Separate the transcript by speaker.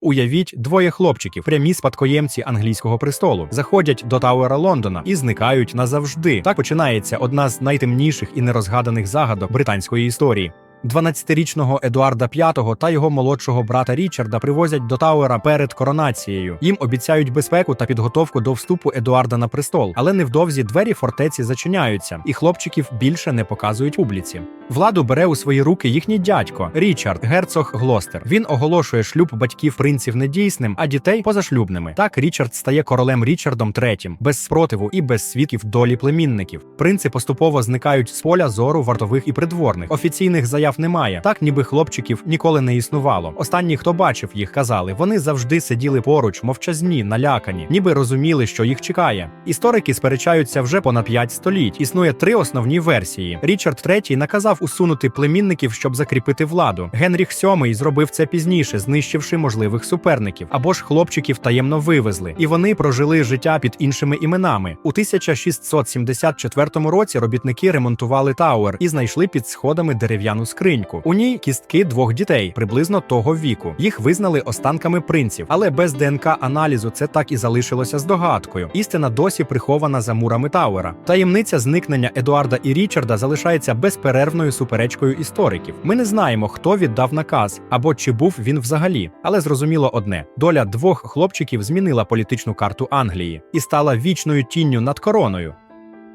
Speaker 1: Уявіть, двоє хлопчиків, прямі спадкоємці англійського престолу, заходять до Тауера Лондона і зникають назавжди. Так починається одна з найтемніших і нерозгаданих загадок британської історії. 12-річного Едуарда V та його молодшого брата Річарда привозять до Тауера перед коронацією. Їм обіцяють безпеку та підготовку до вступу Едуарда на престол, але невдовзі двері фортеці зачиняються, і хлопчиків більше не показують публіці. Владу бере у свої руки їхній дядько Річард, герцог Глостер. Він оголошує шлюб батьків принців недійсним, а дітей позашлюбними. Так Річард стає королем Річардом III, без спротиву і без свідків долі племінників. Принци поступово зникають з поля зору вартових і придворних. Офіційних заяв немає. Так, ніби хлопчиків ніколи не існувало. Останні, хто бачив їх, казали, вони завжди сиділи поруч, мовчазні, налякані, ніби розуміли, що їх чекає. Історики сперечаються вже понад п'ять століть. Існує три основні версії. Річард III наказав усунути племінників, щоб закріпити владу. Генріх VII зробив це пізніше, знищивши можливих суперників. Або ж хлопчиків таємно вивезли, і вони прожили життя під іншими іменами. У 1674 році робітники ремонтували Тауер і знайшли під сходами дерев'яну скриньку. У ній кістки двох дітей приблизно того віку. Їх визнали останками принців, але без ДНК аналізу це так і залишилося здогадкою. Істина досі прихована за мурами Тауера. Таємниця зникнення Едуарда і Річарда залишається безперервною суперечкою істориків. Ми не знаємо, хто віддав наказ або чи був він взагалі. Але зрозуміло одне: доля двох хлопчиків змінила політичну карту Англії і стала вічною тінню над короною.